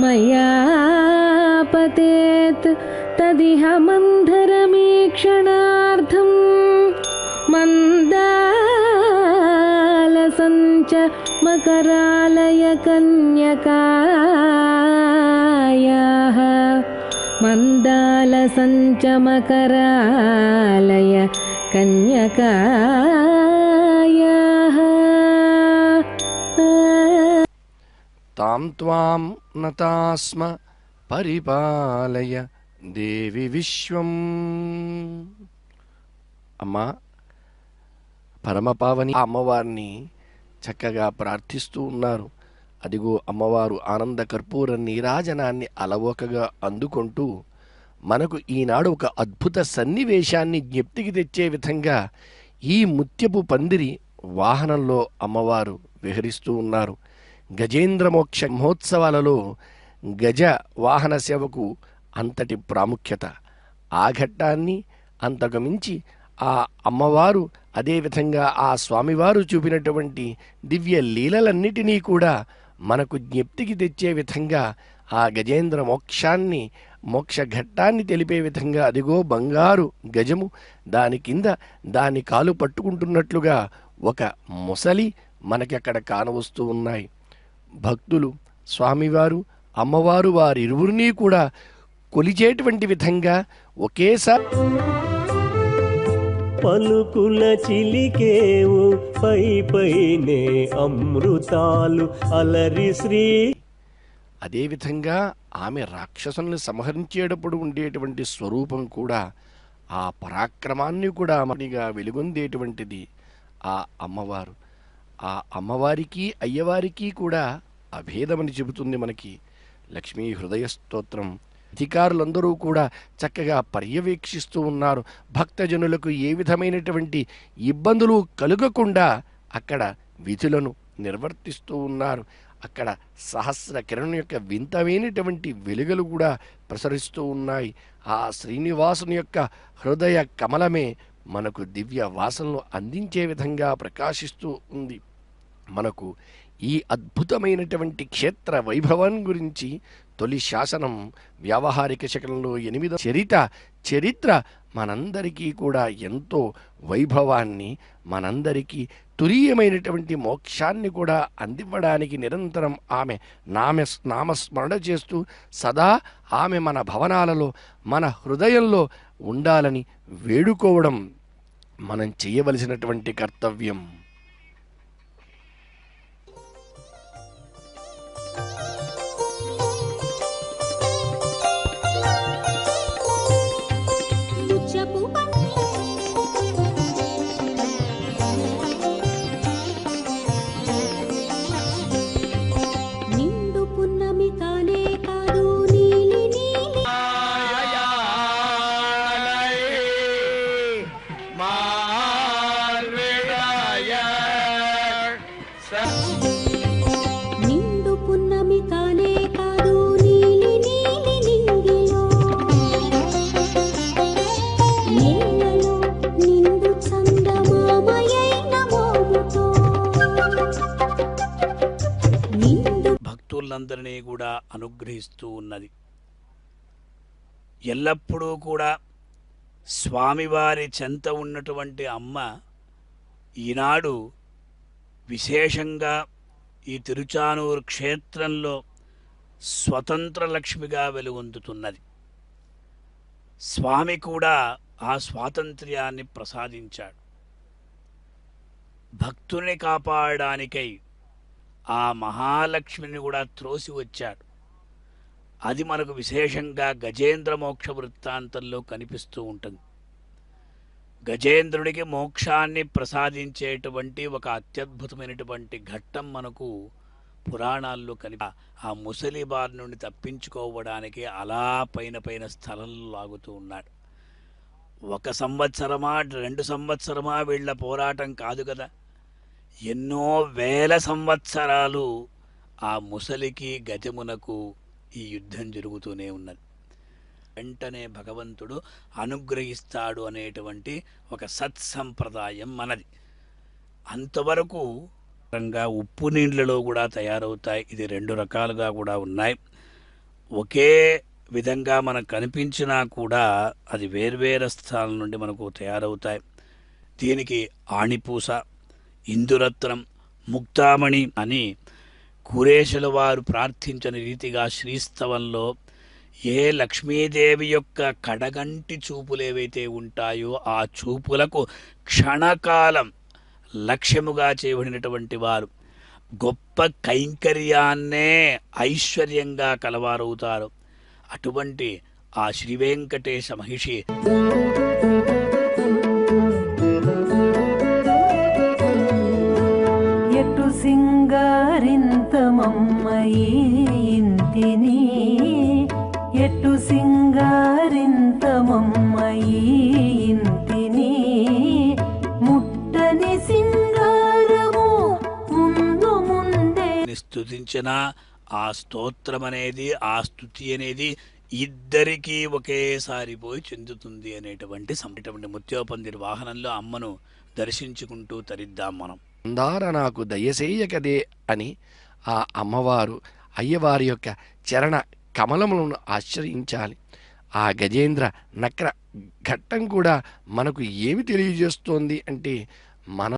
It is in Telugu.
मया पतेत् तदिह मन्धरमीक्षणार्थं मन्दालसञ्च मकरालयकन्यकायाः मन्दालसञ्च मकरालय कन्यकायाः తాం త్వాం నతాస్మ పరిపాలయ దేవి విశ్వం. అమ్మా పరమపావని అమ్మవారిని చక్కగా ప్రార్థిస్తూ ఉన్నారు. అదిగో అమ్మవారు ఆనంద కర్పూర నీరాజనాన్ని అలవోకగా అందుకుంటూ మనకు ఈనాడు ఒక అద్భుత సన్నివేశాన్ని జ్ఞప్తికి తెచ్చే విధంగా ఈ ముత్యపు పందిరి వాహనంలో అమ్మవారు విహరిస్తూ ఉన్నారు. గజేంద్ర మోక్ష మహోత్సవాలలో గజ వాహన సేవకు అంతటి ప్రాముఖ్యత. ఆ ఘట్టాన్ని అంతకుమించి ఆ అమ్మవారు అదేవిధంగా ఆ స్వామివారు చూపినటువంటి దివ్య లీలలన్నిటినీ కూడా మనకు జ్ఞప్తికి తెచ్చే విధంగా ఆ గజేంద్ర మోక్షాన్ని మోక్ష ఘట్టాన్ని తెలిపే విధంగా అదిగో బంగారు గజము దాని కింద దాని కాలు పట్టుకుంటున్నట్లుగా ఒక ముసలి మనకి అక్కడ కానవస్తూ ఉన్నాయి. భక్తులు స్వామివారు అమ్మవారు వారిరువురిని కూడా కొలిచేటువంటి విధంగా ఒకేసారి పలుకుల చిలికేవు పై పైనే అమృతాలు అలరి శ్రీ. అదేవిధంగా ఆమె రాక్షసుల్ని సంహరించేటప్పుడు ఉండేటువంటి స్వరూపం కూడా ఆ పరాక్రమాన్ని కూడా మరిగా వెలుగొందేటువంటిది ఆ అమ్మవారు. ఆ అమ్మవారికి అయ్యవారికి కూడా అభేదమని చెబుతుంది మనకి. లక్ష్మీ హృదయ స్తోత్రం. అధికారులందరూ కూడా చక్కగా పర్యవేక్షిస్తూ ఉన్నారు. భక్తజనులకు ఏ విధమైనటువంటి ఇబ్బందులు కలుగకుండా అక్కడ విధులను నిర్వర్తిస్తూ ఉన్నారు. అక్కడ సహస్ర కిరణం యొక్క వింతమైనటువంటి వెలుగులు కూడా ప్రసరిస్తూ ఉన్నాయి. ఆ శ్రీనివాసుని యొక్క హృదయ కమలమే మనకు దివ్య వాసనలు అందించే విధంగా ప్రకాశిస్తూ ఉంది. మనకు ఈ అద్భుతమైనటువంటి క్షేత్ర వైభవం గురించి తొలి శాసనం వ్యావహారిక శకంలో ఎనిమిది చరిత చరిత్ర మనందరికీ కూడా ఎంతో వైభవాన్ని మనందరికీ తురీయమైనటువంటి మోక్షాన్ని కూడా అందివ్వడానికి నిరంతరం ఆమె నామ నామస్మరణ చేస్తూ సదా ఆమె మన భవనాలలో మన హృదయంలో ఉండాలని వేడుకోవడం మనం చేయవలసినటువంటి కర్తవ్యం. నిండు పున్నమి కానే కాదు నీలి నీలి నింగిలో. నీళ్ళలో నిండు చందమామయైన మోముతో. నిండు భక్తులందరినీ కూడా అనుగ్రహిస్తూ ఉన్నది. ఎల్లప్పుడూ కూడా స్వామివారి చెంత ఉన్నటువంటి అమ్మ ఈనాడు విశేషంగా ఈ తిరుచానూరు క్షేత్రంలో స్వతంత్ర లక్ష్మిగా వెలుగొందుతున్నది. స్వామి కూడా ఆ స్వాతంత్ర్యాన్ని ప్రసాదించాడు. భక్తుని కాపాడడానికై ఆ మహాలక్ష్మిని కూడా త్రోసి వచ్చాడు. అది మనకు విశేషంగా గజేంద్ర మోక్ష వృత్తాంతంలో కనిపిస్తూ ఉంటుంది. గజేంద్రుడికి మోక్షాన్ని ప్రసాదించేటువంటి ఒక అత్యద్భుతమైనటువంటి ఘట్టం మనకు పురాణాల్లో కలిపి ఆ ముసలి బారి నుండి తప్పించుకోవడానికి అలా పైన పైన స్థలంలో లాగుతూ ఉన్నాడు. ఒక సంవత్సరమా రెండు సంవత్సరమా వీళ్ళ పోరాటం కాదు కదా. ఎన్నో వేల సంవత్సరాలు ఆ ముసలికి గజమునకు ఈ యుద్ధం జరుగుతూనే ఉన్నది. వెంటనే భగవంతుడు అనుగ్రహిస్తాడు అనేటువంటి ఒక సత్సంప్రదాయం మనది. అంతవరకు రంగా ఉప్పు నీళ్ళలో కూడా తయారవుతాయి. ఇది రెండు రకాలుగా కూడా ఉన్నాయి. ఒకే విధంగా మనకు కనిపించినా కూడా అది వేర్వేరు స్థానాల నుండి మనకు తయారవుతాయి. దీనికి ఆణిపూస ఇందురత్నం ముక్తామణి అని కురేషుల వారు ప్రార్థించని రీతిగా శ్రీస్తవంలో ఏ లక్ష్మీదేవి యొక్క కడగంటి చూపులేవైతే ఉంటాయో ఆ చూపులకు క్షణకాలం లక్ష్యముగా చేయబడినటువంటి వారు గొప్ప కైంకర్యాన్నే ఐశ్వర్యంగా కలవారవుతారు. అటువంటి ఆ శ్రీ వెంకటేశ మహిషి ఎటు సింగారింతమమ్మయి సింగారింతమమ్మయి ఇంటిని ముట్టని సింగారము ముందు ముందే ని స్తుతించిన ఆ స్తోత్రం అనేది ఆ స్తుతి అనేది ఇద్దరికీ ఒకేసారి పోయి చెందుతుంది అనేటువంటి సంటువంటి ముత్యోపందిరి వాహనంలో అమ్మను దర్శించుకుంటూ తరిద్దాం మనం. అందార నాకు దయసేయకదే అని ఆ అమ్మవారు అయ్యవారి యొక్క చరణ కమలములను ఆశ్రయించాలి ఆ గజేంద్ర నక్ర ఘట్టం కూడా మనకు ఏమి తెలియజేస్తోంది అంటే మన